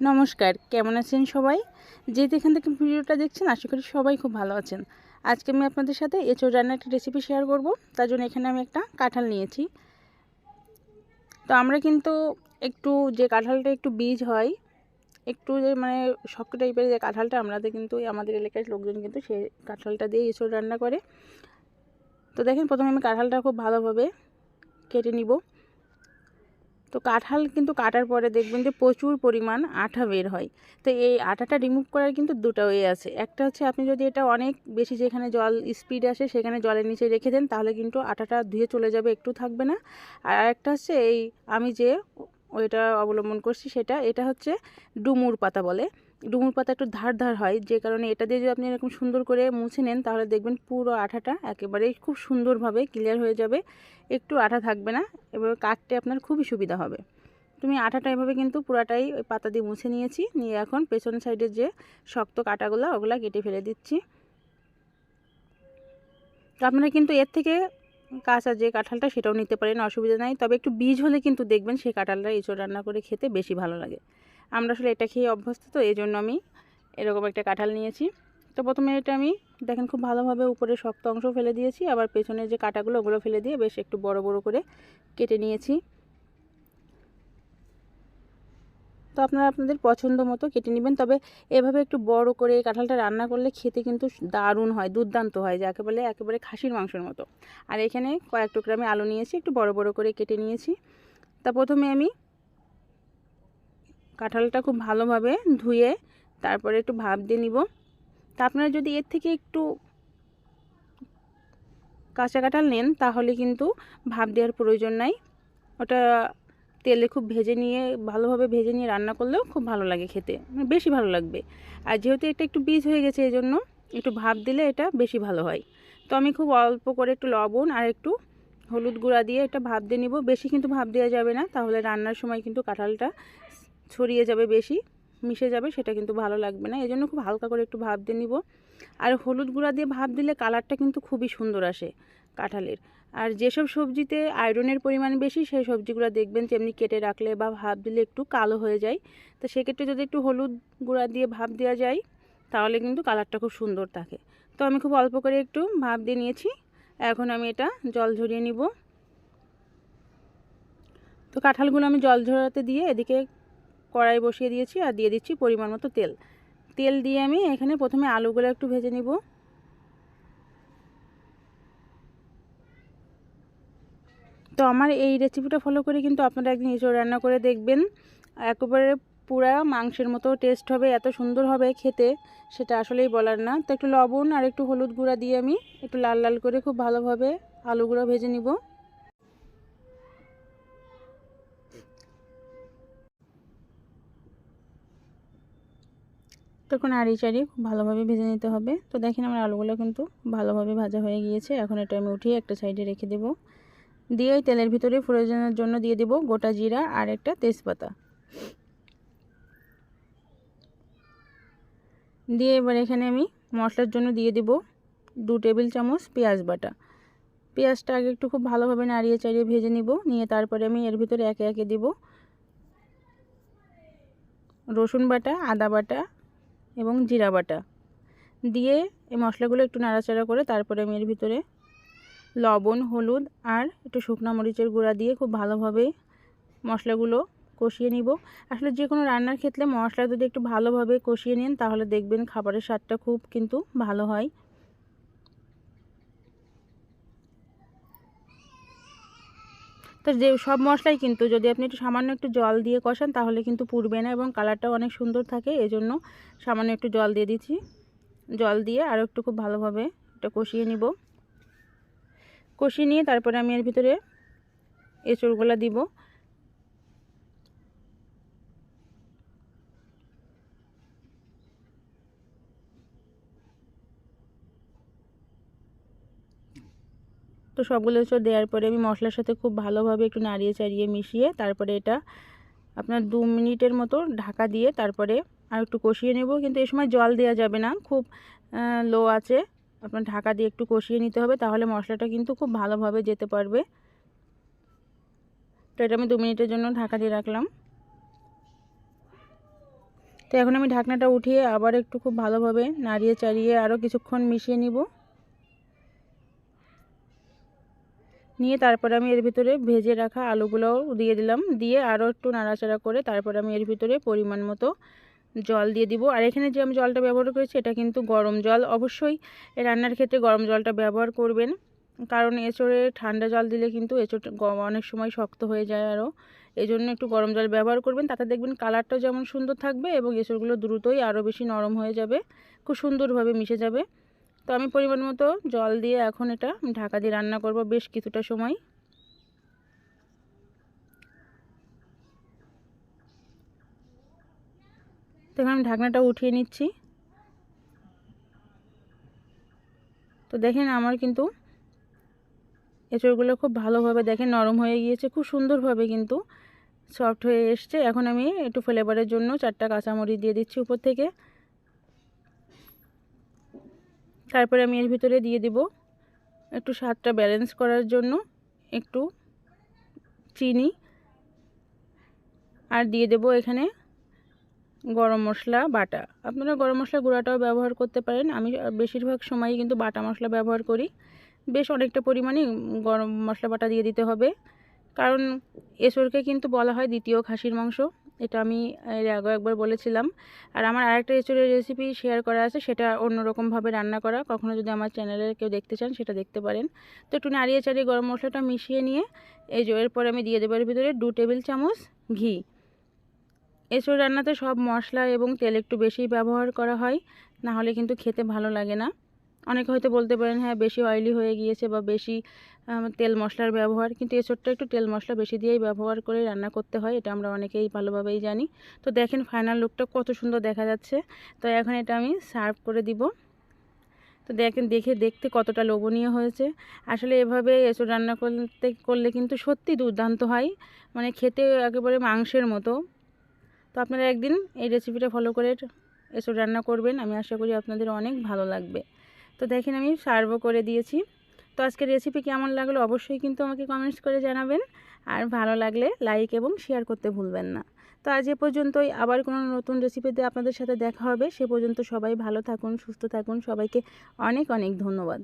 নমস্কার, কেমন আছেন সবাই? যে যেখান থেকে ভিডিওটা দেখছেন, আশা করি সবাই খুব ভালো আছেন। আজকে আমি আপনাদের সাথে এঁচোড় রান্নার একটা রেসিপি শেয়ার করব। তার জন্য এখানে আমি একটা কাঁঠাল নিয়েছি। তো আমরা কিন্তু একটু যে কাঁঠালটা একটু বীজ হয়, একটু যে মানে শক্ত টাইপের যে কাঁঠালটা আমাদের কিন্তু আমাদের এলাকার লোকজন কিন্তু সেই কাঁঠালটা দিয়ে এঁচোড় রান্না করে। তো দেখেন, প্রথমে আমি কাঁঠালটা খুব ভালোভাবে কেটে নিব। তো কাঁঠাল কিন্তু কাটার পরে দেখবেন যে প্রচুর পরিমাণ আঠা বের হয়। তো এই আঠাটা রিমুভ করার কিন্তু দুটো ওয়ে আছে। একটা হচ্ছে আপনি যদি এটা অনেক বেশি যেখানে জল স্পিড আসে সেখানে জলের নিচে রেখে দেন, তাহলে কিন্তু আঠাটা ধুয়ে চলে যাবে, একটু থাকবে না। আর একটা হচ্ছে এই আমি যে ওইটা অবলম্বন করছি সেটা, এটা হচ্ছে ডুমুর পাতা বলে। ডুমুর পাতা একটু ধার ধার হয়, যে কারণে এটা দিয়ে যদি আপনি এরকম সুন্দর করে মুছে নেন, তাহলে দেখবেন পুরো আঠাটা একেবারেই খুব সুন্দরভাবে ক্লিয়ার হয়ে যাবে। একটু আঠা থাকবে না, এবার কাটতে আপনার খুবই সুবিধা হবে। তুমি আঠাটা এভাবে কিন্তু পুরাটাই ওই পাতা দিয়ে মুছে নিয়েছি, নিয়ে এখন পেছন সাইডের যে শক্ত কাটাগুলো, ওগুলা কেটে ফেলে দিচ্ছি। আপনারা কিন্তু এর থেকে কাঁচা যে কাঁঠালটা, সেটাও নিতে পারেন, অসুবিধা নাই। তবে একটু বীজ হলে কিন্তু দেখবেন সেই কাঁঠালটা এঁচড় রান্না করে খেতে বেশি ভালো লাগে। আমরা আসলে এটা খেয়ে অভ্যস্ত, তো এই জন্য আমি এরকম একটা কাঁঠাল নিয়েছি। তো প্রথমে এটা আমি দেখেন খুব ভালোভাবে উপরে শক্ত অংশ ফেলে দিয়েছি, আবার পেছনে যে কাঁটাগুলো ওগুলো ফেলে দিয়ে বেশ একটু বড় বড় করে কেটে নিয়েছি। তো আপনারা আপনাদের পছন্দ মতো কেটে নেবেন, তবে এভাবে একটু বড় করে এই কাঁঠালটা রান্না করলে খেতে কিন্তু দারুণ হয়, দুর্দান্ত হয়, যাকে বলে একেবারে খাসির মাংসের মতো। আর এখানে কয়েক টুকরা আমি আলু নিয়েছি, একটু বড় বড় করে কেটে নিয়েছি। তা প্রথমে আমি কাঁঠালটা খুব ভালোভাবে ধুয়ে তারপরে একটু ভাপ দিয়ে নিব। তা আপনারা যদি এর থেকে একটু কাঁচা কাঁঠাল নেন, তাহলে কিন্তু ভাপ দেওয়ার প্রয়োজন নাই। ওটা তেলে খুব ভেজে নিয়ে, ভালোভাবে ভেজে নিয়ে রান্না করলেও খুব ভালো লাগে খেতে, বেশি ভালো লাগবে। আর যেহেতু এটা একটু বীজ হয়ে গেছে এই জন্য একটু ভাপ দিলে এটা বেশি ভালো হয়। তো আমি খুব অল্প করে একটু লবণ আর একটু হলুদ গুঁড়া দিয়ে এটা ভাপ দিয়ে নিব। বেশি কিন্তু ভাপ দেওয়া যাবে না, তাহলে রান্নার সময় কিন্তু কাঁঠালটা ছড়িয়ে যাবে বেশি, মিশে যাবে, সেটা কিন্তু ভালো লাগবে না। এই জন্য খুব হালকা করে একটু ভাপ দিয়ে নিব। আর হলুদ গুঁড়া দিয়ে ভাপ দিলে কালারটা কিন্তু খুবই সুন্দর আসে কাঁঠালের। আর যেসব সবজিতে আয়রনের পরিমাণ বেশি, সেই সবজিগুলো দেখবেন তেমনি কেটে রাখলে বা ভাপ দিলে একটু কালো হয়ে যায়। তো সেক্ষেত্রে যদি একটু হলুদ গুঁড়া দিয়ে ভাপ দেওয়া যায়, তাহলে কিন্তু কালারটা খুব সুন্দর থাকে। তো আমি খুব অল্প করে একটু ভাপ দিয়ে নিয়েছি। এখন আমি এটা জল ঝরিয়ে নিব। তো কাঁঠালগুলো আমি জল ঝরাতে দিয়ে এদিকে কড়াই বসিয়ে দিয়েছি আর দিয়ে দিচ্ছি পরিমাণ মতো তেল। তেল দিয়ে আমি এখানে প্রথমে আলুগুলো একটু ভেজে নিব। তো আমার এই রেসিপিটা ফলো করে কিন্তু আপনারা একদিন এসব রান্না করে দেখবেন। একেবারে পুরা মাংসের মতো টেস্ট হবে, এত সুন্দর হবে খেতে, সেটা আসলেই বলার না। তো একটু লবণ আর একটু হলুদ গুঁড়া দিয়ে আমি একটু লাল লাল করে খুব ভালোভাবে আলুগুলো ভেজে নিব। তখন আড়ি চাড়িয়ে খুব ভালোভাবে ভেজে নিতে হবে। তো দেখেন আমার আলুগুলো কিন্তু ভালোভাবে ভাজা হয়ে গিয়েছে। এখন এটা আমি উঠিয়ে একটা সাইডে রেখে দেব। দিয়ে ওই তেলের ভিতরে ফ্রোজেনের জন্য দিয়ে দেব গোটা জিরা আর একটা তেজপাতা। দিয়ে এবার এখানে আমি মশলার জন্য দিয়ে দেব দু টেবিল চামচ পেঁয়াজ বাটা। পেঁয়াজটা আগে একটু খুব ভালোভাবে নাড়িয়ে চাড়িয়ে ভেজে নিব। নিয়ে তারপরে আমি এর ভিতরে একে একে দেব। রসুন বাটা, আদা বাটা এবং জিরা বাটা। দিয়ে এই মশলাগুলো একটু নাড়াচাড়া করে তারপরে আমি এর ভিতরে লবণ, হলুদ আর একটু শুকনো মরিচের গুঁড়া দিয়ে খুব ভালোভাবে মশলাগুলো কষিয়ে নিব। আসলে যে কোনো রান্নার ক্ষেত্রে মশলা যদি একটু ভালোভাবে কষিয়ে নিন তাহলে দেখবেন খাবারের স্বাদটা খুব কিন্তু ভালো হয়। তো যে সব মশলাই কিন্তু যদি আপনি একটু সামান্য একটু জল দিয়ে কষান, তাহলে কিন্তু পুড়বে না এবং কালারটাও অনেক সুন্দর থাকে। এজন্য সামান্য একটু জল দিয়ে দিচ্ছি। জল দিয়ে আরও একটু খুব ভালোভাবে এটা কষিয়ে নিব। কষিয়ে নিয়ে তারপরে আমি এর ভিতরে এঁচড়গুলো দিব। তো সবগুলো এসব দেওয়ার পরে আমি মশলার সাথে খুব ভালোভাবে একটু নাড়িয়ে চাড়িয়ে মিশিয়ে তারপরে এটা আপনার দু মিনিটের মতো ঢাকা দিয়ে তারপরে আর একটু কষিয়ে নেব। কিন্তু এই সময় জল দেওয়া যাবে না। খুব লো আছে। আপনার ঢাকা দিয়ে একটু কষিয়ে নিতে হবে তাহলে মশলাটা কিন্তু খুব ভালোভাবে যেতে পারবে। তো এটা আমি দু মিনিটের জন্য ঢাকা দিয়ে রাখলাম। তো এখন আমি ঢাকনাটা উঠিয়ে আবার একটু খুব ভালোভাবে নাড়িয়ে চাড়িয়ে আরও কিছুক্ষণ মিশিয়ে নিব। নিয়ে তারপরে আমি এর ভিতরে ভেজে রাখা আলুগুলোও দিয়ে দিলাম। দিয়ে আরও একটু নাড়াচাড়া করে তারপরে আমি এর ভিতরে পরিমাণ মতো জল দিয়ে দিব। আর এখানে যে আমি জলটা ব্যবহার করেছি, এটা কিন্তু গরম জল। অবশ্যই রান্নার ক্ষেত্রে গরম জলটা ব্যবহার করবেন। কারণ এঁচড়ে ঠান্ডা জল দিলে কিন্তু এঁচড় অনেক সময় শক্ত হয়ে যায় আরও এই জন্য একটু গরম জল ব্যবহার করবেন। তাতে দেখবেন কালারটাও যেমন সুন্দর থাকবে এবং এঁচড়গুলো দ্রুতই আরও বেশি নরম হয়ে যাবে। খুব সুন্দরভাবে মিশে যাবে। তো আমি পরিমাণ মতো জল দিয়ে এখন এটা ঢাকা দিয়ে রান্না করব বেশ কিছুটা সময়। তো আমি ঢাকনাটা উঠিয়ে নিচ্ছি। তো দেখেন আমার কিন্তু এঁচড়গুলো খুব ভালোভাবে দেখেন নরম হয়ে গিয়েছে, খুব সুন্দরভাবে কিন্তু সফট হয়ে এসছে। এখন আমি একটু ফ্লেভারের জন্য চারটা কাঁচামরিচ দিয়ে দিচ্ছি উপর থেকে। তারপরে আমি এর ভিতরে দিয়ে দিব একটু স্বাদটা ব্যালেন্স করার জন্য একটু চিনি। আর দিয়ে দেব এখানে গরম মশলা, বাটা। আপনারা গরম মশলা গুঁড়াটাও ব্যবহার করতে পারেন। আমি বেশিরভাগ সময়ই কিন্তু বাটা মশলা ব্যবহার করি। বেশ অনেকটা পরিমাণে গরম মশলা বাটা দিয়ে দিতে হবে। কারণ এসরকে কিন্তু বলা হয় দ্বিতীয় খাসির মাংস। এটা আমি এর আগে একবার বলেছিলাম। আর আমার আরেকটা এঁচড়ের রেসিপি শেয়ার করা আছে, সেটা অন্যরকমভাবে রান্না করা। কখনও যদি আমার চ্যানেলে কেউ দেখতে চান, সেটা দেখতে পারেন। তো একটু নাড়িয়ে চাড়িয়ে গরম মশলাটা মিশিয়ে নিয়ে, এই যে এরপরে আমি দিয়ে দেবো এর ভিতরে দু টেবিল চামচ ঘি। এঁচড় রান্নাতে সব মশলা এবং তেল একটু বেশি ব্যবহার করা হয়, না হলে কিন্তু খেতে ভালো লাগে না। অনেকে হয়তো বলতে পারেন হ্যাঁ বেশি অয়েলি হয়ে গিয়েছে বা বেশি তেল মশলার ব্যবহার। কিন্তু এসবটা একটু তেল মশলা বেশি দিয়েই ব্যবহার করে রান্না করতে হয়, এটা আমরা অনেকেই ভালোভাবেই জানি। তো দেখেন ফাইনাল লুকটা কত সুন্দর দেখা যাচ্ছে। তো এখন এটা আমি সার্ভ করে দিব। তো দেখেন, দেখে দেখতে কতটা লোভনীয় হয়েছে। আসলে এভাবে এসব রান্না করতে, করলে কিন্তু সত্যি দুর্দান্ত হয়। মানে খেতে একেবারে মাংসের মতো। তো আপনারা একদিন এই রেসিপিটা ফলো করে এসব রান্না করবেন। আমি আশা করি আপনাদের অনেক ভালো লাগবে। তো দেখেন আমি সার্ভও করে দিয়েছি। তো আজকের রেসিপি কেমন লাগল অবশ্যই কিন্তু আমাকে কমেন্টস করে জানাবেন। আর ভালো লাগলে লাইক এবং শেয়ার করতে ভুলবেন না। তো আজ এ পর্যন্তই। আবার কোনো নতুন রেসিপিতে আপনাদের সাথে দেখা হবে। সে পর্যন্ত সবাই ভালো থাকুন, সুস্থ থাকুন। সবাইকে অনেক অনেক ধন্যবাদ।